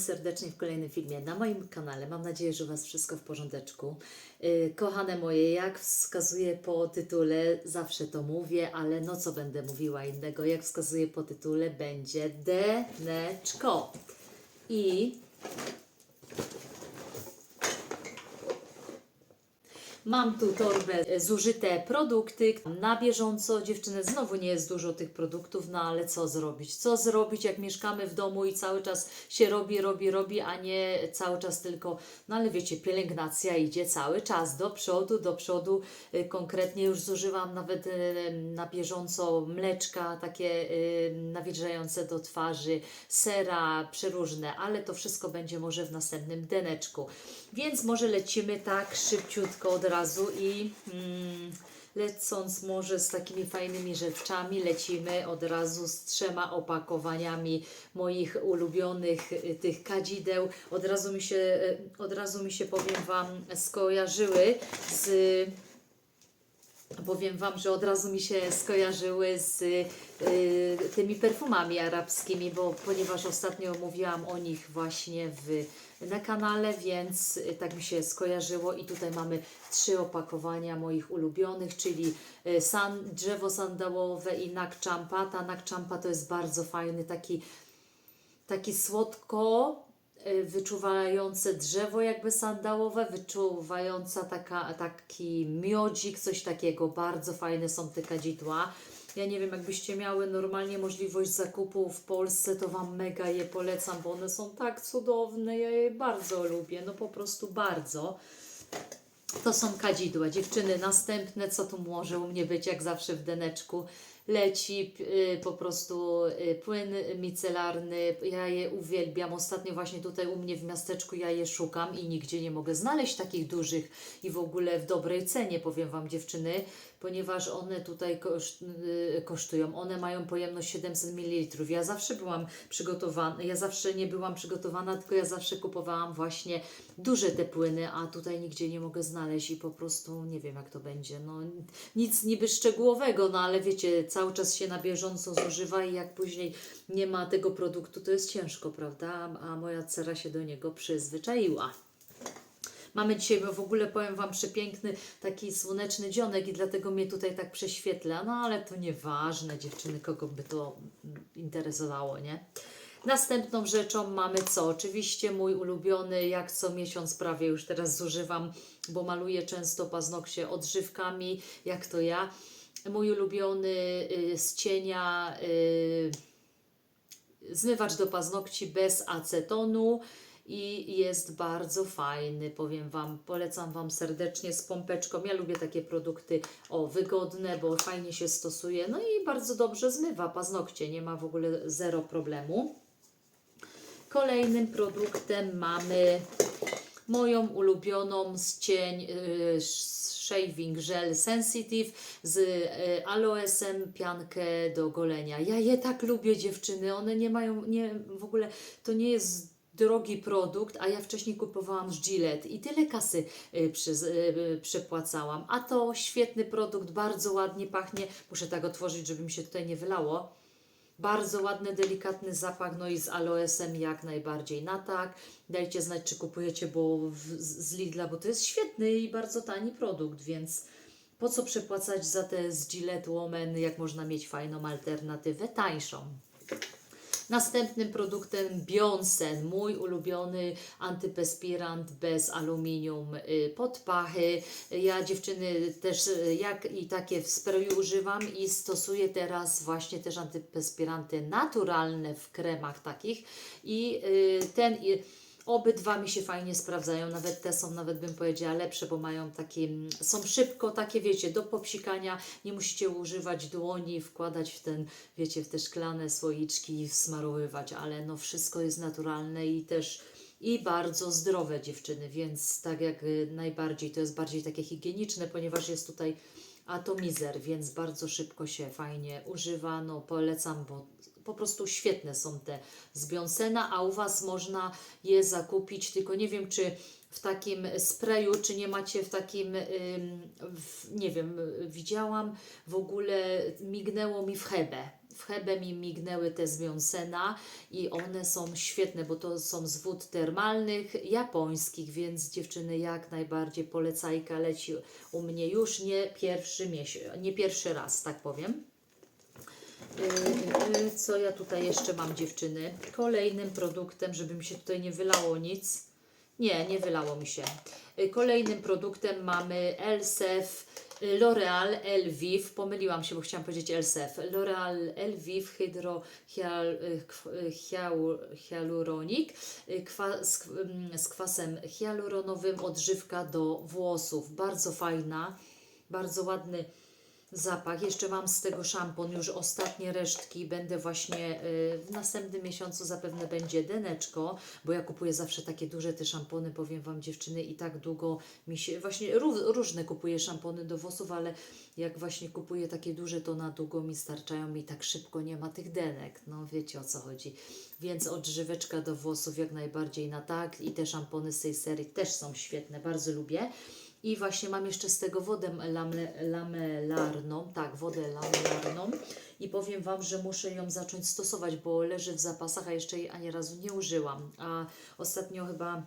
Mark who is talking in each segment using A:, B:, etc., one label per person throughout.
A: serdecznie w kolejnym filmie na moim kanale. Mam nadzieję, że u Was wszystko w porządeczku. Yy, Kochane moje, jak wskazuje po tytule, zawsze to mówię, ale no co będę mówiła innego? Jak wskazuje po tytule, będzie deneczko. I Mam tu torbę e, zużyte produkty na bieżąco. Dziewczyny, znowu nie jest dużo tych produktów, no ale co zrobić? Co zrobić, jak mieszkamy w domu i cały czas się robi, robi, robi, a nie cały czas tylko, no ale wiecie, pielęgnacja idzie cały czas do przodu, do przodu. E, Konkretnie już zużywam nawet e, na bieżąco mleczka takie nawilżające do twarzy, sera, przeróżne, ale to wszystko będzie może w następnym deneczku. Więc może lecimy tak szybciutko od razu i mm, lecąc może z takimi fajnymi rzeczami, lecimy od razu z trzema opakowaniami moich ulubionych y, tych kadzideł. Od razu mi się, y, od razu mi się powiem Wam, skojarzyły z Powiem Wam, że od razu mi się skojarzyły z tymi perfumami arabskimi, bo ponieważ ostatnio mówiłam o nich właśnie w, na kanale, więc y, tak mi się skojarzyło i tutaj mamy trzy opakowania moich ulubionych, czyli y, san, drzewo sandałowe i nakchampa. Ta nakchampa to jest bardzo fajny taki taki słodko y, wyczuwające drzewo jakby sandałowe, wyczuwająca taka, taki miodzik, coś takiego. Bardzo fajne są te kadzidła. Ja nie wiem, jakbyście miały normalnie możliwość zakupu w Polsce, to Wam mega je polecam, bo one są tak cudowne. Ja je bardzo lubię, no po prostu bardzo. To są kadzidła. Dziewczyny, następne, co tu może u mnie być, jak zawsze w deneczku, leci y, po prostu y, płyn micelarny. Ja je uwielbiam. Ostatnio właśnie tutaj u mnie w miasteczku ja je szukam i nigdzie nie mogę znaleźć takich dużych i w ogóle w dobrej cenie, powiem Wam dziewczyny, ponieważ one tutaj y, kosztują. One mają pojemność 700 ml. Ja zawsze byłam przygotowana, ja zawsze nie byłam przygotowana, tylko ja zawsze kupowałam właśnie duże te płyny, a tutaj nigdzie nie mogę znaleźć i po prostu nie wiem jak to będzie. No nic niby szczegółowego, no ale wiecie, cały czas się na bieżąco zużywa i jak później nie ma tego produktu, to jest ciężko, prawda? A moja cera się do niego przyzwyczaiła. Mamy dzisiaj w ogóle, powiem Wam, przepiękny taki słoneczny dzionek i dlatego mnie tutaj tak prześwietla. No ale to nieważne, dziewczyny, kogo by to mm, interesowało, nie? Następną rzeczą mamy co? Oczywiście mój ulubiony, jak co miesiąc prawie już teraz zużywam, bo maluję często paznokcie odżywkami, jak to ja. Mój ulubiony y, z cienia y, zmywacz do paznokci bez acetonu i jest bardzo fajny, powiem Wam, polecam Wam serdecznie z pompeczką. Ja lubię takie produkty o wygodne, bo fajnie się stosuje, no i bardzo dobrze zmywa paznokcie, nie ma w ogóle zero problemu. Kolejnym produktem mamy moją ulubioną z cień y, Shaving Gel Sensitive z y, aloesem piankę do golenia. Ja je tak lubię dziewczyny, one nie mają, nie, w ogóle to nie jest drogi produkt, a ja wcześniej kupowałam z Gillette i tyle kasy y, przy, y, przepłacałam. A to świetny produkt, bardzo ładnie pachnie. Muszę tak otworzyć, żeby mi się tutaj nie wylało. Bardzo ładny, delikatny zapach, no i z aloesem jak najbardziej na tak. Dajcie znać, czy kupujecie bo w, z z Lidla, bo to jest świetny i bardzo tani produkt, więc po co przepłacać za te z Gillette Woman, jak można mieć fajną alternatywę, tańszą. Następnym produktem Bionsen, mój ulubiony antyperspirant bez aluminium y, pod pachy. Ja dziewczyny też y, jak i takie w sprayu używam i stosuję teraz właśnie też antyperspiranty naturalne w kremach takich i y, ten i Obydwa mi się fajnie sprawdzają, nawet te są, nawet bym powiedziała, lepsze, bo mają takie, mm, są szybko takie, wiecie, do popsikania, nie musicie używać dłoni, wkładać w ten, wiecie, w te szklane słoiczki i smarowywać, ale no wszystko jest naturalne i też i bardzo zdrowe dziewczyny, więc tak jak y, najbardziej, to jest bardziej takie higieniczne, ponieważ jest tutaj atomizer, więc bardzo szybko się fajnie używa, no polecam, bo po prostu świetne są te z Bionsena, a u Was można je zakupić, tylko nie wiem, czy w takim sprayu, czy nie macie w takim, w, nie wiem, widziałam w ogóle, mignęło mi w Hebe. w Hebe mi mignęły te z Mionsena i one są świetne, bo to są z wód termalnych, japońskich, więc dziewczyny jak najbardziej polecajka leci u mnie już nie pierwszy miesiąc, nie pierwszy raz, tak powiem. Yy, yy, Co ja tutaj jeszcze mam dziewczyny? Kolejnym produktem, żeby mi się tutaj nie wylało nic. Nie, nie wylało mi się. Yy, Kolejnym produktem mamy Elsef L'Oreal Elviv. Pomyliłam się, bo chciałam powiedzieć Elsef. L'Oreal Elviv Hydro kwa, z, mm, z kwasem hialuronowym, odżywka do włosów. Bardzo fajna, bardzo ładny zapach. Jeszcze mam z tego szampon, już ostatnie resztki. Będę właśnie y, w następnym miesiącu zapewne będzie deneczko, bo ja kupuję zawsze takie duże te szampony, powiem Wam dziewczyny i tak długo mi się, właśnie ró- różne kupuję szampony do włosów, ale jak właśnie kupuję takie duże, to na długo mi starczają i tak szybko nie ma tych denek. No wiecie o co chodzi. Więc odżyweczka do włosów jak najbardziej na tak i te szampony z tej serii też są świetne, bardzo lubię. I właśnie mam jeszcze z tego wodę lame, lamelarną, tak, wodę lamelarną i powiem Wam, że muszę ją zacząć stosować, bo leży w zapasach, a jeszcze jej ani razu nie użyłam. A ostatnio chyba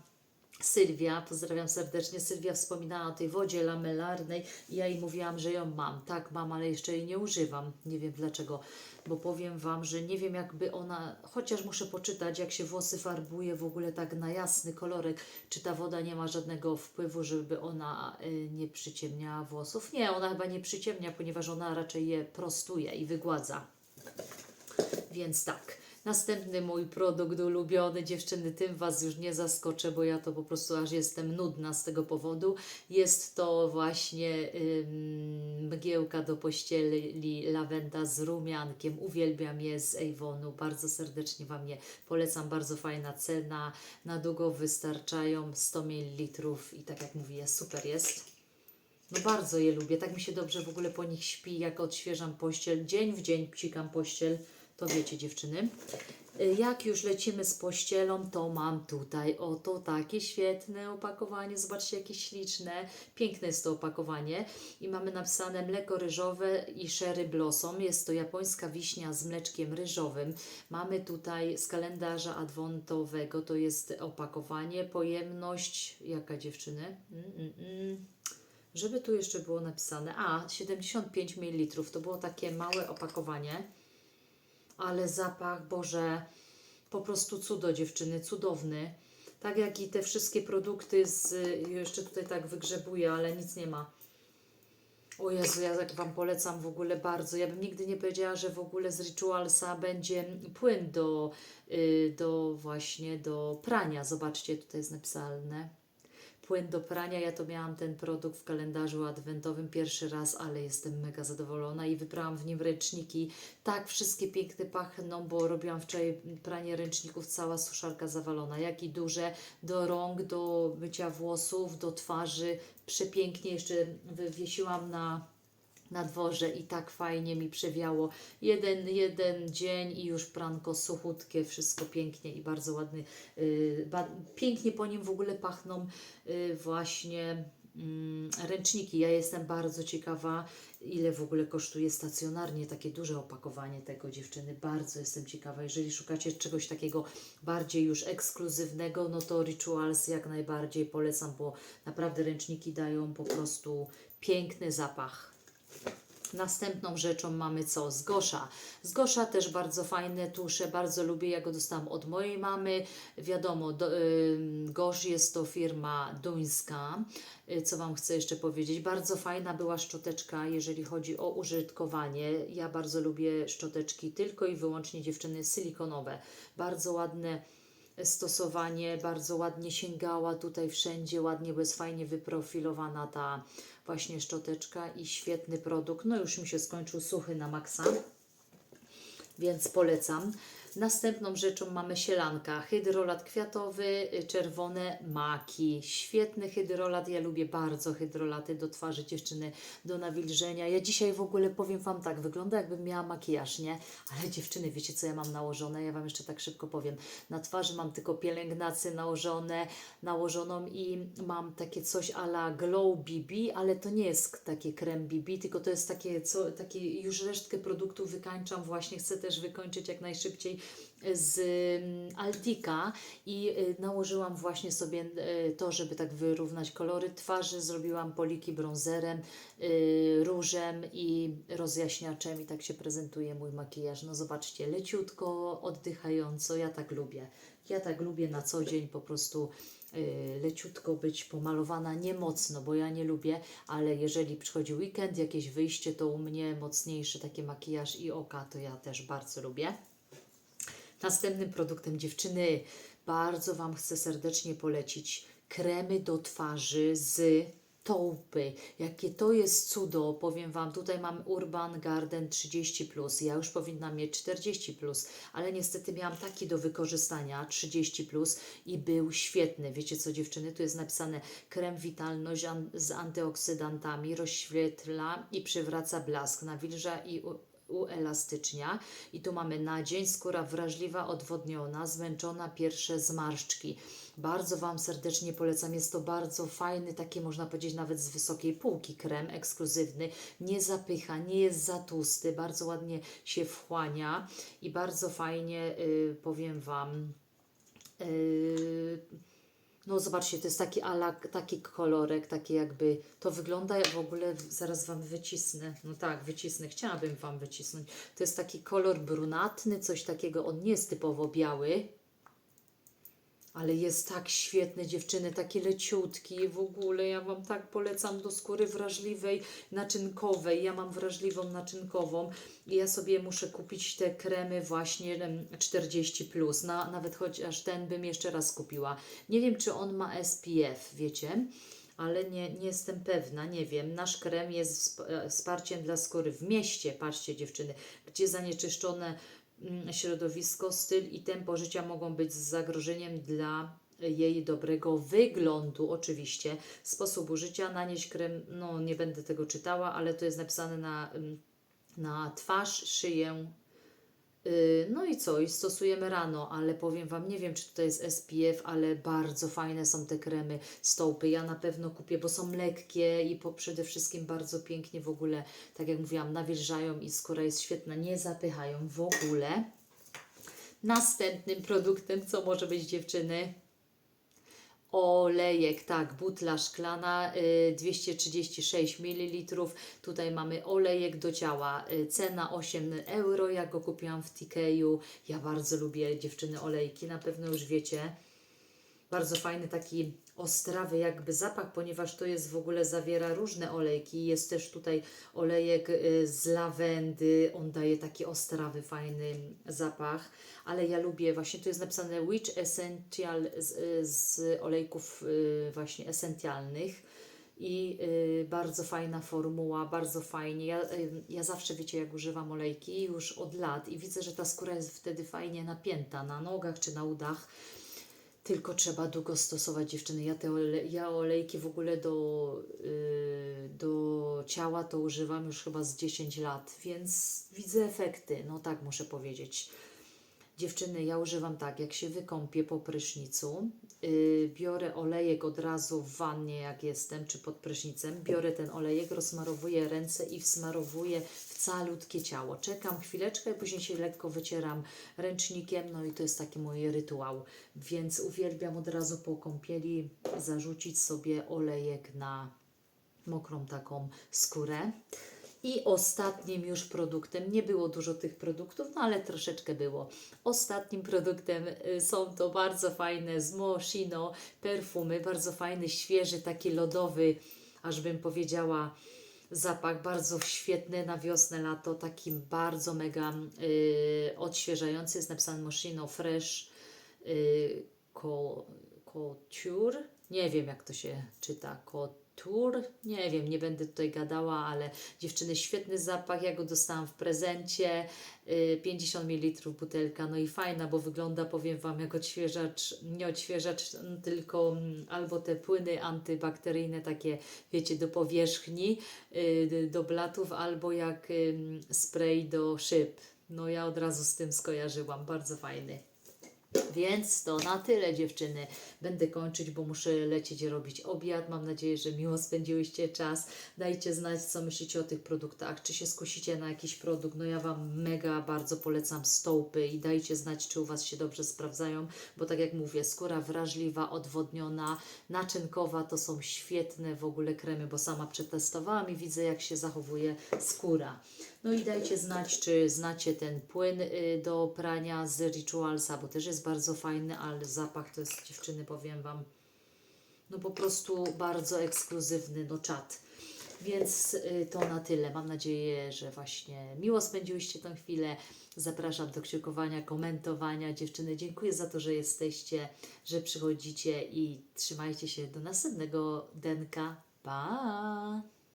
A: Sylwia, pozdrawiam serdecznie, Sylwia wspominała o tej wodzie lamelarnej i ja jej mówiłam, że ją mam. Tak, mam, ale jeszcze jej nie używam. Nie wiem dlaczego, bo powiem Wam, że nie wiem jakby ona, chociaż muszę poczytać, jak się włosy farbuje w ogóle tak na jasny kolorek, czy ta woda nie ma żadnego wpływu, żeby ona y, nie przyciemniała włosów. Nie, ona chyba nie przyciemnia, ponieważ ona raczej je prostuje i wygładza. Więc tak. Następny mój produkt ulubiony, dziewczyny, tym Was już nie zaskoczę, bo ja to po prostu aż jestem nudna z tego powodu. Jest to właśnie ym, mgiełka do pościeli lawenda z rumiankiem. Uwielbiam je z Avonu, bardzo serdecznie Wam je polecam. Bardzo fajna cena, na długo wystarczają 100 ml i tak jak mówię, super jest. No bardzo je lubię, tak mi się dobrze w ogóle po nich śpi, jak odświeżam pościel. Dzień w dzień pcikam pościel, to wiecie dziewczyny. Y, Jak już lecimy z pościelą, to mam tutaj oto takie świetne opakowanie. Zobaczcie, jakie śliczne. Piękne jest to opakowanie. I mamy napisane mleko ryżowe i sherry blossom. Jest to japońska wiśnia z mleczkiem ryżowym. Mamy tutaj z kalendarza adwentowego, to jest opakowanie. Pojemność, jaka dziewczyny? Mm, mm, mm. Żeby tu jeszcze było napisane, a 75 ml, to było takie małe opakowanie, ale zapach, Boże, po prostu cudo dziewczyny, cudowny. Tak jak i te wszystkie produkty z, jeszcze tutaj tak wygrzebuję, ale nic nie ma. O Jezu, ja tak Wam polecam w ogóle bardzo. Ja bym nigdy nie powiedziała, że w ogóle z Ritualsa będzie płyn do, y, do właśnie do prania. Zobaczcie, tutaj jest napisane płyn do prania. Ja to miałam ten produkt w kalendarzu adwentowym pierwszy raz, ale jestem mega zadowolona i wybrałam w nim ręczniki. Tak, wszystkie piękne pachną, bo robiłam wczoraj pranie ręczników, cała suszarka zawalona. Jak i duże, do rąk, do mycia włosów, do twarzy. Przepięknie jeszcze wywiesiłam na na dworze i tak fajnie mi przewiało. Jeden, jeden dzień i już pranko suchutkie, wszystko pięknie i bardzo ładny. Yy, ba, pięknie po nim w ogóle pachną yy, właśnie mm, ręczniki. Ja jestem bardzo ciekawa, ile w ogóle kosztuje stacjonarnie takie duże opakowanie tego dziewczyny. Bardzo jestem ciekawa. Jeżeli szukacie czegoś takiego bardziej już ekskluzywnego, no to Rituals jak najbardziej polecam, bo naprawdę ręczniki dają po prostu piękny zapach. Następną rzeczą mamy co? Zgosza. Zgosza też bardzo fajne tusze, bardzo lubię, ja go dostałam od mojej mamy. Wiadomo, do, y, Gosz jest to firma duńska. Y, co Wam chcę jeszcze powiedzieć? Bardzo fajna była szczoteczka, jeżeli chodzi o użytkowanie. Ja bardzo lubię szczoteczki tylko i wyłącznie dziewczyny silikonowe. Bardzo ładne stosowanie, bardzo ładnie sięgała tutaj wszędzie, ładnie, bo jest fajnie wyprofilowana ta właśnie szczoteczka i świetny produkt. No już mi się skończył suchy na maksa, więc polecam. Następną rzeczą mamy sielanka, hydrolat kwiatowy, y, czerwone maki. Świetny hydrolat, ja lubię bardzo hydrolaty do twarzy dziewczyny, do nawilżenia. Ja dzisiaj w ogóle powiem Wam tak, wygląda jakbym miała makijaż, nie? Ale dziewczyny, wiecie co ja mam nałożone? Ja Wam jeszcze tak szybko powiem. Na twarzy mam tylko pielęgnację nałożone, nałożoną i mam takie coś a la Glow BB, ale to nie jest takie krem BB, tylko to jest takie, co, takie już resztkę produktu wykańczam właśnie, chcę też wykończyć jak najszybciej z mm, Altika i y, nałożyłam właśnie sobie y, to, żeby tak wyrównać kolory twarzy, zrobiłam poliki bronzerem, y, różem i rozjaśniaczem i tak się prezentuje mój makijaż. No zobaczcie, leciutko, oddychająco, ja tak lubię. Ja tak lubię na co dzień po prostu leciutko być pomalowana, nie mocno, bo ja nie lubię, ale jeżeli przychodzi weekend, jakieś wyjście, to u mnie mocniejszy taki makijaż i oka, to ja też bardzo lubię. Następnym produktem dziewczyny bardzo Wam chcę serdecznie polecić kremy do twarzy z tołpy. Jakie to jest cudo, powiem Wam, tutaj mam Urban Garden 30+, plus. ja już powinnam mieć 40+, plus, ale niestety miałam taki do wykorzystania 30+, plus i był świetny. Wiecie co dziewczyny, tu jest napisane krem witalność z antyoksydantami, rozświetla i przywraca blask, nawilża i uelastycznia. I tu mamy na dzień skóra wrażliwa, odwodniona, zmęczona, pierwsze zmarszczki. Bardzo Wam serdecznie polecam. Jest to bardzo fajny, taki można powiedzieć nawet z wysokiej półki krem ekskluzywny. Nie zapycha, nie jest za tłusty, bardzo ładnie się wchłania i bardzo fajnie y, powiem Wam. y, no zobaczcie, to jest taki ala, taki kolorek, taki jakby, to wygląda w ogóle, zaraz Wam wycisnę, no tak, wycisnę, chciałabym Wam wycisnąć. To jest taki kolor brunatny, coś takiego, on nie jest typowo biały, ale jest tak świetny, dziewczyny, takie leciutki, w ogóle ja Wam tak polecam do skóry wrażliwej, naczynkowej, ja mam wrażliwą naczynkową i ja sobie muszę kupić te kremy właśnie em, 40+, plus. Na, nawet chociaż ten bym jeszcze raz kupiła. Nie wiem, czy on ma SPF, wiecie? ale nie, nie jestem pewna, nie wiem. Nasz krem jest e, wsparciem dla skóry w mieście, patrzcie dziewczyny, gdzie zanieczyszczone środowisko, styl i tempo życia mogą być zagrożeniem dla jej dobrego wyglądu, oczywiście. Sposób użycia, nanieść krem, no nie będę tego czytała, ale to jest napisane na, mm, na twarz, szyję, No i co? I stosujemy rano, ale powiem Wam, nie wiem czy tutaj jest SPF, ale bardzo fajne są te kremy stołpy. Ja na pewno kupię, bo są lekkie i po, przede wszystkim bardzo pięknie w ogóle, tak jak mówiłam, nawilżają i skóra jest świetna, nie zapychają w ogóle. Następnym produktem, co może być dziewczyny? Olejek, tak, butla szklana, y, 236 ml. Tutaj mamy olejek do ciała, y, cena 8 euro. Ja go kupiłam w Tikeju. Ja bardzo lubię dziewczyny olejki, na pewno już wiecie. Bardzo fajny taki ostrawy jakby zapach, ponieważ to jest w ogóle zawiera różne olejki. Jest też tutaj olejek y, z lawendy, on daje taki ostrawy fajny zapach, ale ja lubię właśnie tu jest napisane Witch Essential z, y, z olejków y, właśnie esencjalnych. I y, bardzo fajna formuła, bardzo fajnie. Ja, y, ja zawsze wiecie, jak używam olejki już od lat i widzę, że ta skóra jest wtedy fajnie napięta na nogach czy na udach. Tylko trzeba długo stosować dziewczyny. Ja te ole, ja olejki w ogóle do, y, do ciała to używam już chyba z 10 lat, więc widzę efekty. No tak muszę powiedzieć. Dziewczyny, ja używam tak, jak się wykąpię po prysznicu, yy, biorę olejek od razu w wannie, jak jestem, czy pod prysznicem, biorę ten olejek, rozmarowuję ręce i wsmarowuję w calutkie ciało. Czekam chwileczkę, później się lekko wycieram ręcznikiem, no i to jest taki mój rytuał. Więc uwielbiam od razu po kąpieli zarzucić sobie olejek na mokrą taką skórę. I ostatnim już produktem, nie było dużo tych produktów, no ale troszeczkę było. Ostatnim produktem y, są to bardzo fajne Moschino perfumy, bardzo fajny, świeży, taki lodowy, aż bym powiedziała, zapach bardzo świetny na wiosnę, lato, taki bardzo mega y, odświeżający. Jest napisane Moschino Fresh y, Couture. Nie wiem, jak to się czyta. Couture. Nie wiem, nie będę tutaj gadała, ale dziewczyny, świetny zapach. Ja go dostałam w prezencie. Y, 50 ml butelka. No i fajna, bo wygląda, powiem Wam, jak odświeżacz. Nie odświeżacz, tylko mm, albo te płyny antybakteryjne, takie, wiecie, do powierzchni, y, do blatów, albo jak spray do szyb. No ja od razu z tym skojarzyłam. Bardzo fajny. Więc to na tyle dziewczyny. Będę kończyć, bo muszę lecieć robić obiad. Mam nadzieję, że miło spędziłyście czas. Dajcie znać, co myślicie o tych produktach. Czy się skusicie na jakiś produkt? No ja Wam mega bardzo polecam stołpy i dajcie znać, czy u Was się dobrze sprawdzają, bo tak jak mówię, skóra wrażliwa, odwodniona, naczynkowa to są świetne w ogóle kremy, bo sama przetestowałam i widzę, jak się zachowuje skóra. No i dajcie znać, czy znacie ten płyn y, do prania z Ritualsa, bo też jest bardzo fajny, ale zapach to jest, dziewczyny, powiem Wam, no po prostu bardzo ekskluzywny, no czat. Więc y, to na tyle. Mam nadzieję, że właśnie miło spędziłyście tę chwilę. Zapraszam do kciukowania, komentowania. Dziewczyny, dziękuję za to, że jesteście, że przychodzicie i trzymajcie się do następnego denka. Pa!